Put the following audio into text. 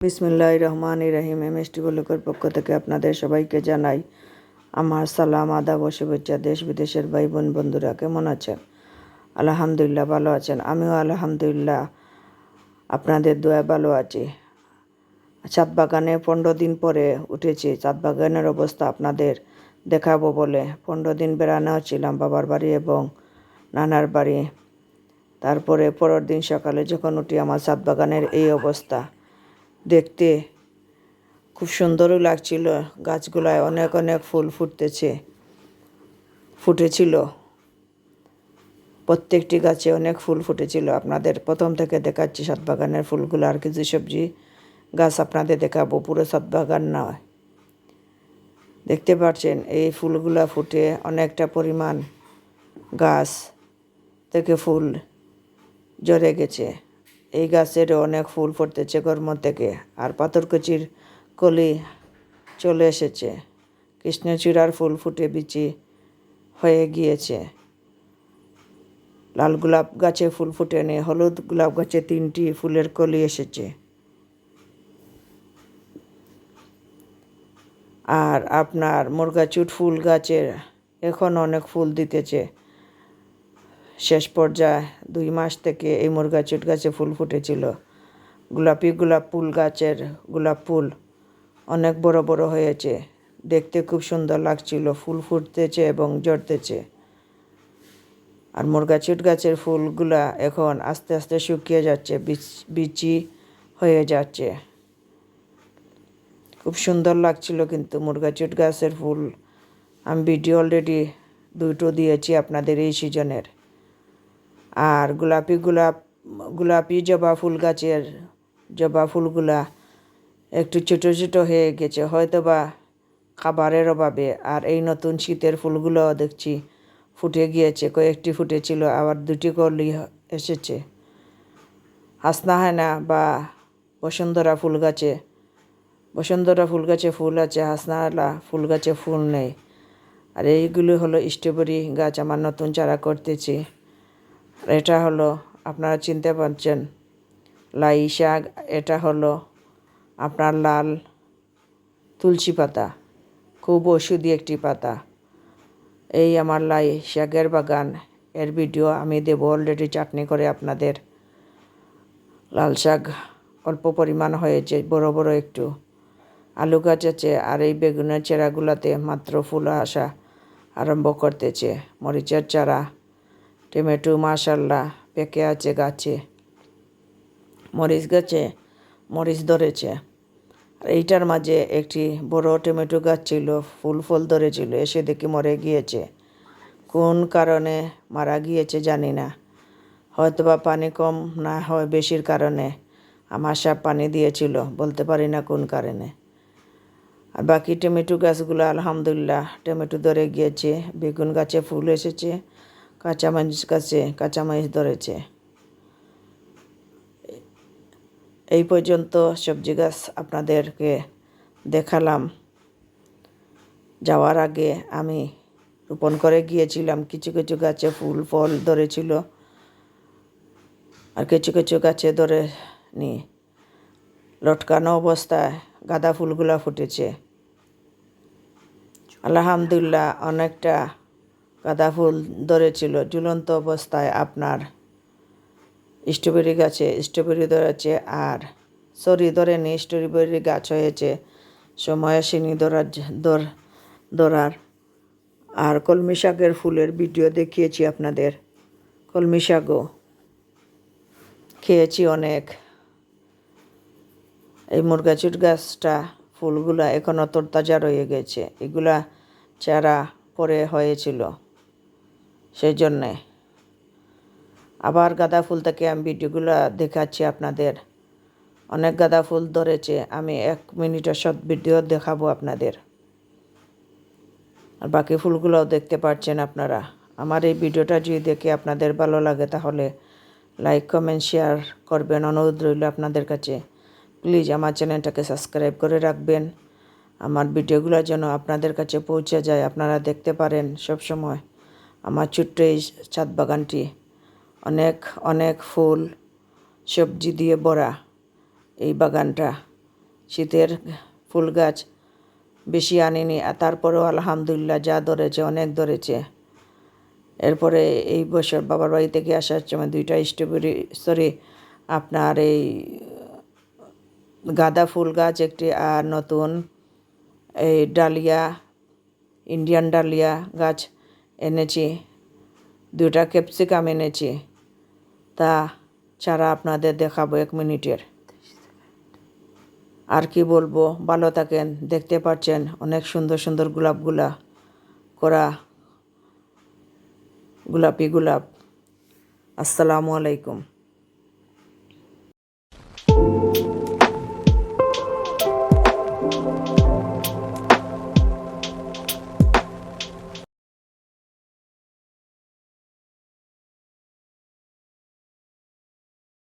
বিসমুল্লাহ রহমান রহিম, এম এস টি বলকের পক্ষ থেকে আপনাদের সবাইকে জানাই আমার সালাম, আদাব ও শুভেচ্ছা দেশ বিদেশের ভাই বোন বন্ধুরা, কেমন আছেন? আলহামদুলিল্লাহ ভালো আছেন। আমিও আলহামদুলিল্লাহ আপনাদের দোয়া ভালো আছি। চাঁদ বাগানে পনেরো দিন পরে উঠেছি। চাঁদ বাগানের অবস্থা আপনাদের দেখাবো বলে পনেরো দিন বেড়ানো ছিলাম বাবার বাড়ি এবং নানার বাড়ি। তারপরে পরের দিন সকালে যখন উঠি আমার ছাদ বাগানের এই অবস্থা। দেখতে খুব সুন্দরও লাগছিল, গাছগুলায় অনেক অনেক ফুল ফুটতেছে ফুটেছিল। প্রত্যেকটি গাছে অনেক ফুল ফুটেছিল। আপনাদের প্রথম থেকে দেখাচ্ছি সাত বাগানের ফুলগুলো, আর কিছু সবজি গাছ আপনাদের দেখাবো, পুরো সাত বাগান নয় দেখতে পাচ্ছেন, এই ফুলগুলা ফুটে অনেকটা পরিমাণ গাছ। থেকে ফুল ঝরে গেছে। এই গাছের অনেক ফুল ফুটতেছে গর্ম থেকে, আর পাথরকুচির কলি চলে এসেছে। কৃষ্ণচূড়ার ফুল ফুটে বিচি হয়ে গিয়েছে। লাল গোলাপ গাছে ফুল ফুটেনি হলুদ গোলাপ গাছে তিনটি ফুলের কলি এসেছে। আর আপনার মুরগাচুট ফুল গাছের এখন অনেক ফুল দিতেছে। শেষ পর্যায়ে দুই মাস থেকে এই মুরগাচুট গাছে ফুল ফুটেছিল। গোলাপি গোলাপ ফুল গাছের গোলাপ ফুল অনেক বড় বড় হয়েছে। দেখতে খুব সুন্দর লাগছিল, ফুল ফুটতেছে এবং জড়তেছে আর মুরগাচুট গাছের ফুলগুলা এখন আস্তে আস্তে শুকিয়ে যাচ্ছে, বিচ- হয়ে যাচ্ছে। খুব সুন্দর লাগছিল কিন্তু মুরগাচুট গাছের ফুল। আমি ভিডিও অলরেডি দুটো দিয়েছি আপনাদের এই সিজনের। আর গোলাপি গোলাপ, গোলাপি জবা ফুল গাছের জবা ফুলগুলা একটু ছোটো ছোটো হয়ে গেছে হয়তো বা খাবারের অভাবে। আর এই নতুন শীতের ফুলগুলোও দেখছি ফুটে গিয়েছে, কয়েকটি ফুটেছিল, আবার দুটি করলি এসেছে। হাসনাহানা বা বসুন্ধরা ফুল গাছে, বসুন্ধরা ফুল গাছে ফুল আছে হাসনাহালা ফুল গাছে ফুল নেই। আর এইগুলো হলো স্ট্রবেরি গাছ, আমার নতুন চারা করতেছি। এটা হলো, আপনারা চিনতে পারছেন, লাই শাক, এটা হলো আপনার লাল তুলসী পাতা, খুব ওষুধি একটি পাতা। এই আমার লাই শাকের বাগান, এর ভিডিও আমি দেব অলরেডি চাটনি করে আপনাদের। লাল শাক অল্প পরিমাণ হয়েছে, বড় বড় একটু। আলু গাছ আছে, আর এই বেগুনের চেরাগুলাতে মাত্র ফুল আসা আরম্ভ করতেছে, মরিচের চারা। টমেটো, মাশাল্লাহ, পেকে আছে গাছে। মরিচ গাছে, মরিচ ধরেছে। আর এইটার মাঝে একটি বড় টমেটো গাছ ছিল, ফুল ফল ধরেছিল, এসে দেখি মরে গিয়েছে। কোন কারণে মারা গিয়েছে জানি না। হয়তো বা পানি কম না হয় বেশির কারণে আমার সাপ পানি দিয়েছিল, বলতে পারি না কোন কারণে। আর বাকি টমেটো গাছগুলো আলহামদুলিল্লাহ টমেটো ধরে গিয়েছে, বেগুন গাছে ফুল এসেছে কাঁচামরিচ গাছে, কাঁচামরিচ ধরেছে। এই পর্যন্ত সবজি গাছ আপনাদেরকে দেখালাম। যাওয়ার আগে আমি রোপণ করে গিয়েছিলাম। কিছু কিছু গাছে ফুল, ফল ধরেছিল। আর কিছু কিছু গাছে ধরে নি। লটকানো অবস্থায় গাঁদা ফুলগুলা ফুটেছে। আলহামদুলিল্লাহ, অনেকটা গাঁদা ফুল ধরেছিল। ঝুলন্ত অবস্থায় আপনার স্ট্রবেরি গাছে, স্ট্রবেরি ধরেছে আর সরি, ধরেনি, স্ট্রবেরি গাছ হয়েছে। সময় আসেনি ধরার, ধর, ধরার। আর কলমি শাকের ফুলের ভিডিও দেখিয়েছি আপনাদের। কলমি শাকও খেয়েছি অনেক। এই মুরগাচুট গাছটা ফুলগুলা এখনও তরতাজা রয়ে গেছে। এগুলা চারা পরে হয়েছিল। সেই জন্যে আবার গাঁদা ফুল থেকে আমি ভিডিওগুলো দেখাচ্ছি আপনাদের। অনেক গাঁদা ফুল ধরেছে, আমি এক মিনিটের সব ভিডিও দেখাবো আপনাদের। আর বাকি ফুলগুলোও দেখতে পাচ্ছেন আপনারা। আমার এই ভিডিওটা যদি দেখে আপনাদের ভালো লাগে তাহলে লাইক কমেন্ট শেয়ার করবেন। অনুরোধ রইল আপনাদের কাছে। প্লিজ আমার চ্যানেলটাকে সাবস্ক্রাইব করে রাখবেন। আমার ভিডিওগুলো যেন আপনাদের কাছে পৌঁছে যায়, আপনারা দেখতে পারেন সব সময় আমার ছোট্ট এই ছাদ বাগানটি অনেক অনেক ফুল, সবজি দিয়ে ভরা। এই বাগানটা শীতের ফুল গাছ বেশি আনিনি, আর তারপরেও আলহামদুলিল্লাহ যা ধরেছে, অনেক ধরেছে। এরপরে এই বছর বাবার বাড়ি থেকে আসার সময় দুইটা স্ট্রবেরি সরি আপনার এই গাঁদা ফুল গাছ একটি, আর নতুন এই ডালিয়া, ইন্ডিয়ান ডালিয়া গাছ এনেছি দুটা ক্যাপসিকাম এনেছি তা ছাড়া আপনাদের দেখাবো এক মিনিটের। আর কি বলব, ভালো থাকেন, দেখতে পাচ্ছেন অনেক সুন্দর সুন্দর গোলাপগুলা করা গোলাপি গোলাপ। আসসালামু আলাইকুম।